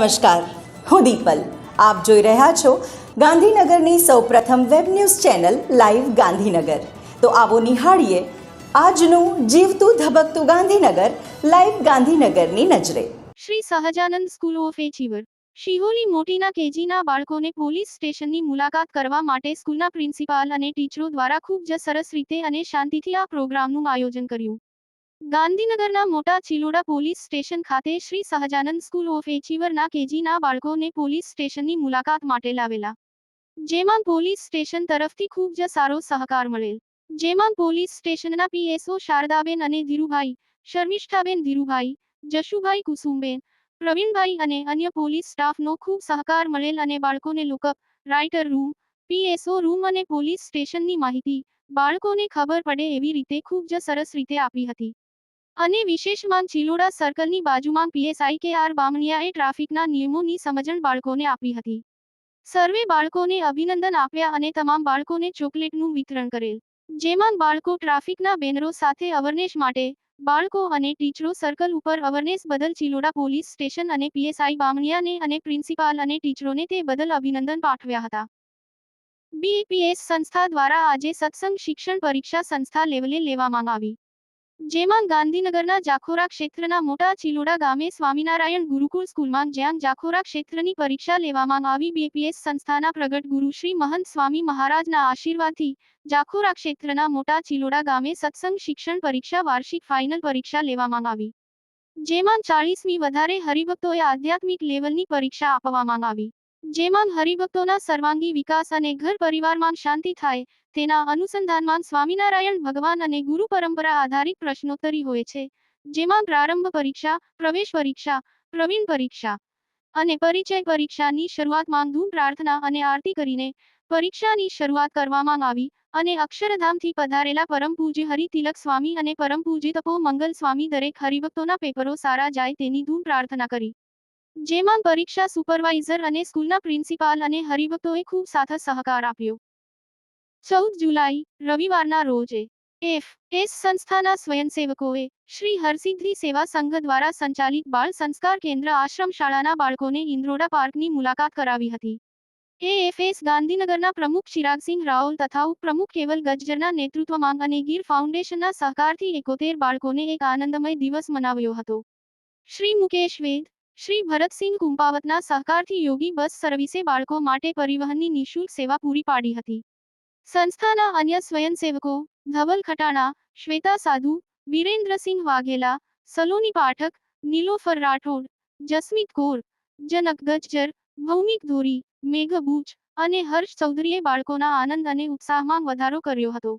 નમસ્કાર, હું દીપલ. આપ જોઈ રહ્યા છો ગાંધીનગરની સૌપ્રથમ web news channel live Gandhinagar. તો આવો નિહાળીએ આજનું જીવતું ધબકતું ગાંધીનગર, લાઈવ ગાંધીનગરની નજરે. Shri Sahajanand school of achiever, Shiholi મોટીના કેજીના બાળકોને પોલીસ સ્ટેશનની મુલાકાત કરવા માટે સ્કૂલના પ્રિન્સિપાલ અને ટીચરો દ્વારા ખૂબ જ સરસ રીતે અને શાંતિથી આ પ્રોગ્રામનું આયોજન કર્યું. ગાંધીનગરના મોટા ચિલોડા પોલીસ સ્ટેશન ખાતે શ્રી સહજાનંદ સ્કૂલ ઓફ એચિવરના કેજીના બાળકોને પોલીસ સ્ટેશનની મુલાકાત માટે લાવેલા. જેમાં પોલીસ સ્ટેશન તરફથી ખૂબ જ સારો સહકાર મળેલ. જેમાં પોલીસ સ્ટેશનના પીએસઓ શારદાબેન અને ધીરુભાઈ, શર્મિષ્ઠાબેન ધીરુભાઈ, જશુભાઈ કુસુમબેન, પ્રવીણભાઈ અને અન્ય પોલીસ સ્ટાફનો ખૂબ સહકાર મળેલ અને બાળકોને lockup, writer room, PSO room અને પોલીસ સ્ટેશનની માહિતી બાળકોને ખબર પડે એવી રીતે ખૂબ જ સરસ રીતે આપી હતી. અને વિશેષમાં ચિલોડા સર્કલની બાજુમાં પીએસઆઈ કે આર બામણિયાએ ટ્રાફિકના નિયમોની સમજણ બાળકોને આપી હતી. સર્વે બાળકોને અભિનંદન આપ્યા અને તમામ બાળકોને ચોકલેટનું વિતરણ કરેલ. જેમાં બાળકો ટ્રાફિકના બેનરો સાથે અવરનેસ માટે, બાળકો અને ટીચરો સર્કલ ઉપર અવરનેસ બદલ ચિલોડા પોલીસ સ્ટેશન અને પીએસઆઈ બામણિયાને અને પ્રિન્સિપાલ અને ટીચરોને તે બદલ અભિનંદન પાઠવ્યા હતા. બીપીએસ સંસ્થા દ્વારા આજે સત્સંગ શિક્ષણ પરીક્ષા સંસ્થા લેવલે લેવામાં આવી. જેમાં ગાંધીનગરના જાખોરા ક્ષેત્રના મોટા ચિલોડા ગામે સ્વામિનારાયણ ગુરુકુળ સ્કૂલમાં જ્યાં જાખોરા ક્ષેત્રની પરીક્ષા લેવામાં આવી, બીપીએસ સંસ્થાના પ્રગટ ગુરુ શ્રી મહંત સ્વામી મહારાજના આશીર્વાદથી જાખોરા ક્ષેત્રના મોટા ચિલોડા ગામે સત્સંગ શિક્ષણ પરીક્ષા, વાર્ષિક ફાઇનલ પરીક્ષા લેવામાં આવી. જેમાં ચાળીસમી વધારે હરિભક્તોએ આધ્યાત્મિક લેવલની પરીક્ષા આપવામાં આવી. જેમાં હરિભક્તોના સર્વાંગી વિકાસ અને ઘર પરિવારમાં શાંતિ થાય, તેના અનુસંધાનમાં સ્વામિનારાયણ ભગવાન અને ગુરુ પરંપરા આધારિત પ્રશ્નોત્તરી હોય છે, જેમાં પ્રારંભ પરીક્ષા, પ્રવેશ પરીક્ષા, પ્રવીણ પરીક્ષા અને પરિચય પરીક્ષાની શરૂઆતમાં ધૂમ પ્રાર્થના અને આરતી કરીને પરીક્ષાની શરૂઆત કરવામાં આવી અને અક્ષરધામથી પધારેલા પરમ પૂજ્ય હરિ સ્વામી અને પરમ પૂજ્ય તપો મંગલ સ્વામી દરેક હરિભક્તોના પેપરો સારા જાય તેની ધૂમ પ્રાર્થના કરી. જેમાં પરીક્ષા સુપરવાઇઝર અને સ્કૂલના પ્રિન્સિપાલ અને હરિભક્તોએ ખૂબ સાથ સહકાર આપ્યો. ચૌદ જુલાઈ, રવિવારના રોજે, એફ એસ સંસ્થાના સ્વયંસેવકોએ શ્રી હરસિદ્ધિ સેવા સંઘ દ્વારા સંચાલિત બાળ સંસ્કાર કેન્દ્ર આશ્રમ શાળાના બાળકોને ઇન્દ્રોડા પાર્કની મુલાકાત કરાવી હતી. એએફએસ ગાંધીનગરના પ્રમુખ ચિરાગસિંહ રાઓલ તથા ઉપપ્રમુખ કેવલ ગજ્જરના નેતૃત્વમાં અને ગીર ફાઉન્ડેશનના સહકારથી એકોતેર બાળકોને એક આનંદમય દિવસ મનાવ્યો હતો. શ્રી મુકેશ વેદ શ્રી ભરતસિંહ કુંપાવતના સહકારથી યોગી બસ સર્વિસે બાળકો માટે પરિવહનની નિઃશુલ્ક સેવા પૂરી પાડી હતી. સંસ્થાના અન્ય સ્વયંસેવકો ધવલ ખટાણા, શ્વેતા સાધુ, વિરેન્દ્રસિંહ વાઘેલા, સલોની પાઠક, નીલોફર રાઠોડ, જસ્મિત કૌર જનક ગજ્જર, ભૌમિક ધોરી, મેઘ બુચ અને હર્ષ ચૌધરીએ બાળકોના આનંદ અને ઉત્સાહમાં વધારો કર્યો હતો.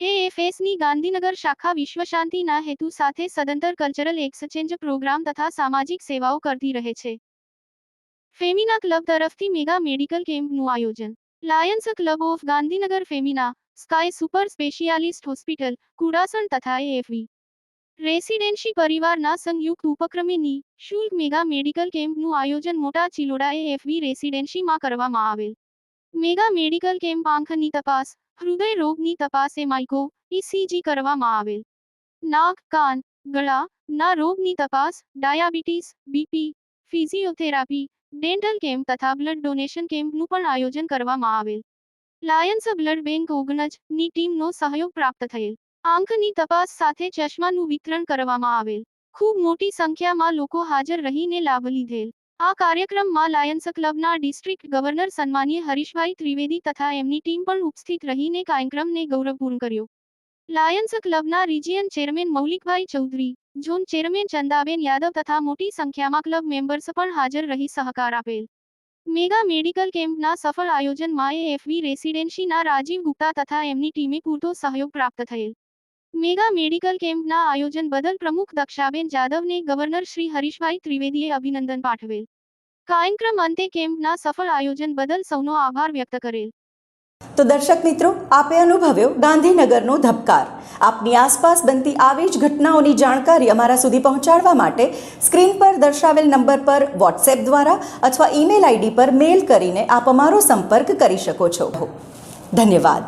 એએફએસની ગાંધીનગર શાખા વિશ્વ શાંતિના હેતુ સાથે સદંતર કલ્ચરલ એક્સચેન્જ પ્રોગ્રામ તથા સામાજિક સેવાઓ કરતી રહે છે. ફેમિના ક્લબ તરફથી મેગા મેડિકલ કેમ્પનું આયોજન. Lions club of Gandhinagar Femina, sky super specialist hospital, Kudasan તથા એએફવી. રેસિડેન્સી પરિવારના સંયુક્ત ઉપક્રમે નિઃશુલ્ક મેગા મેડિકલ કેમ્પનું આયોજન મોટા ચિલોડા એએફવી રેસિડેન્સીમાં કરવામાં આવેલ. મેગા મેડિકલ કેમ્પ આંખની તપાસ હૃદય રોગની તપાસ માઇકો ઇસીજી કરવામાં આવેલ. નાક, કાન, ગળા, ના રોગની તપાસ, diabetes BP physiotherapy, dental camp તથા બ્લડ ડોનેશન કેમ્પનું પણ આયોજન કરવામાં આવેલ. લાયન્સ બ્લડ બેંક ઓગણજની ટીમનો સહયોગ પ્રાપ્ત થયેલ. આંખની તપાસ સાથે ચશ્માનું વિતરણ કરવામાં આવેલ. ખૂબ મોટી સંખ્યામાં લોકો હાજર રહીને લાભ લીધેલ. આ કાર્યક્રમમાં લાયન્સ ક્લબના ડિસ્ટ્રિક્ટ ગવર્નર સન્માનીય હરીશભાઈ ત્રિવેદી તથા એમની ટીમ પણ ઉપસ્થિત રહીને કાર્યક્રમને ગૌરવપૂર્ણ કર્યો. Lions ક્લબના region chairman Maulikbhai Chaudhari, zone chairman Chandaben Yadav તથા મોટી સંખ્યામાં ક્લબ મેમ્બર્સ પણ હાજર રહી સહકાર આપેલ. મેગા મેડિકલ કેમ્પના સફળ આયોજનમાં એએફવી રેસિડેન્સીના રાજીવ ગુપ્તા તથા એમની ટીમે પૂરતો સહયોગ પ્રાપ્ત થયેલ. મેગા મેડિકલ કેમ્પના આયોજન બદલ પ્રમુખ દક્ષાબેન જાદવને ગવર્નર શ્રી હરીશભાઈ ત્રિવેદીએ અભિનંદન પાઠવેલ. કાર્યક્રમ અંતે કેમ્પના સફળ આયોજન બદલ સૌનો આભાર વ્યક્ત કરેલ. તો દર્શક મિત્રો, આપે અનુભવ્યો ગાંધીનગરનો ધબકાર. આપની આસપાસ બનતી આવી જ ઘટનાઓની જાણકારી અમારા સુધી પહોંચાડવા માટે સ્ક્રીન પર દર્શાવેલ નંબર પર વોટ્સએપ દ્વારા અથવા ઈમેલ આઈડી પર મેલ કરીને આપ અમારો સંપર્ક કરી શકો છો. ધન્યવાદ.